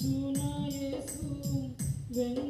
Yesu, Yesu, Yesu, Yesu,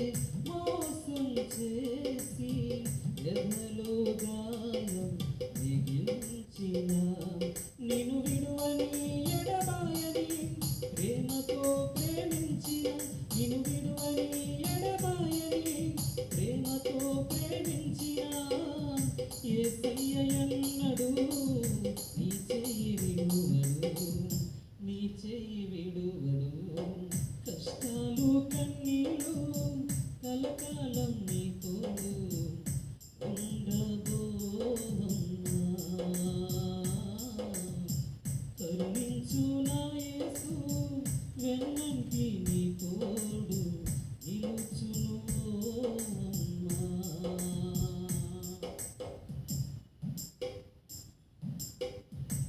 కృపలు కలకాలం నీకు ఉండదు కరుణించు నాయసు వెన్నంటి నీ తోడు నిలుచును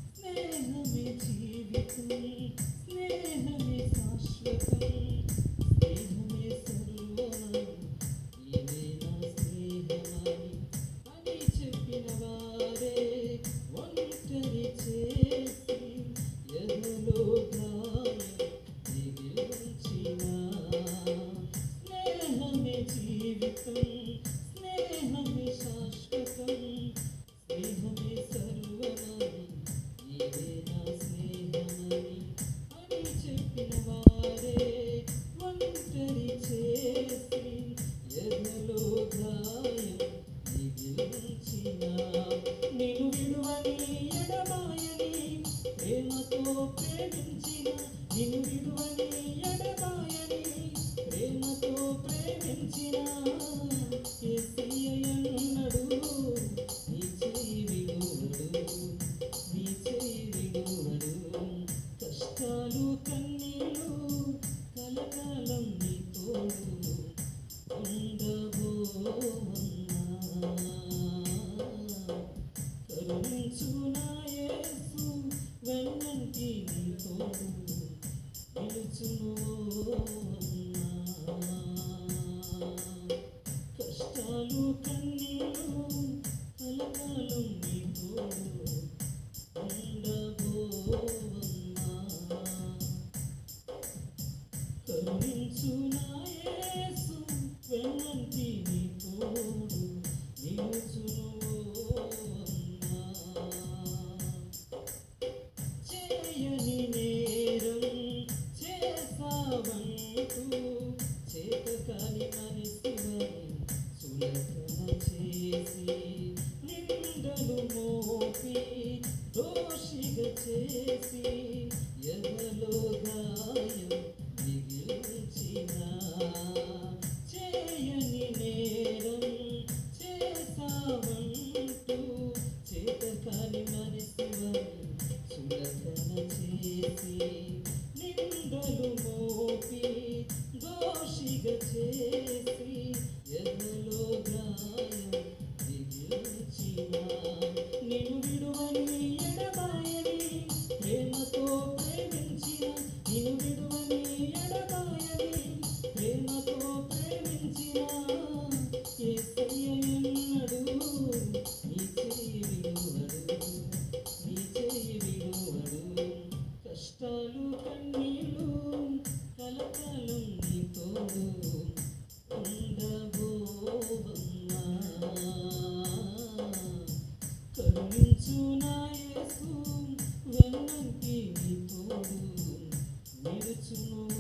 స్నేహమే జీవితం. కష్టాలు కన్నీలు కలకాలం నీతో ఉండబోవమ్మా. కరుణించు నాయసు వెన్నంటి నీ తోడు నిలుచును. వైపు చేతకాని మనసులని సులభన చేసి నిందలు మోపి దోషిగా చేసి ఎదలో గాయం మిగిల్చిన చేయని నేరం చేసామంటూ చేతకాని మనసులని సులభన చేసి నిందలు Negativo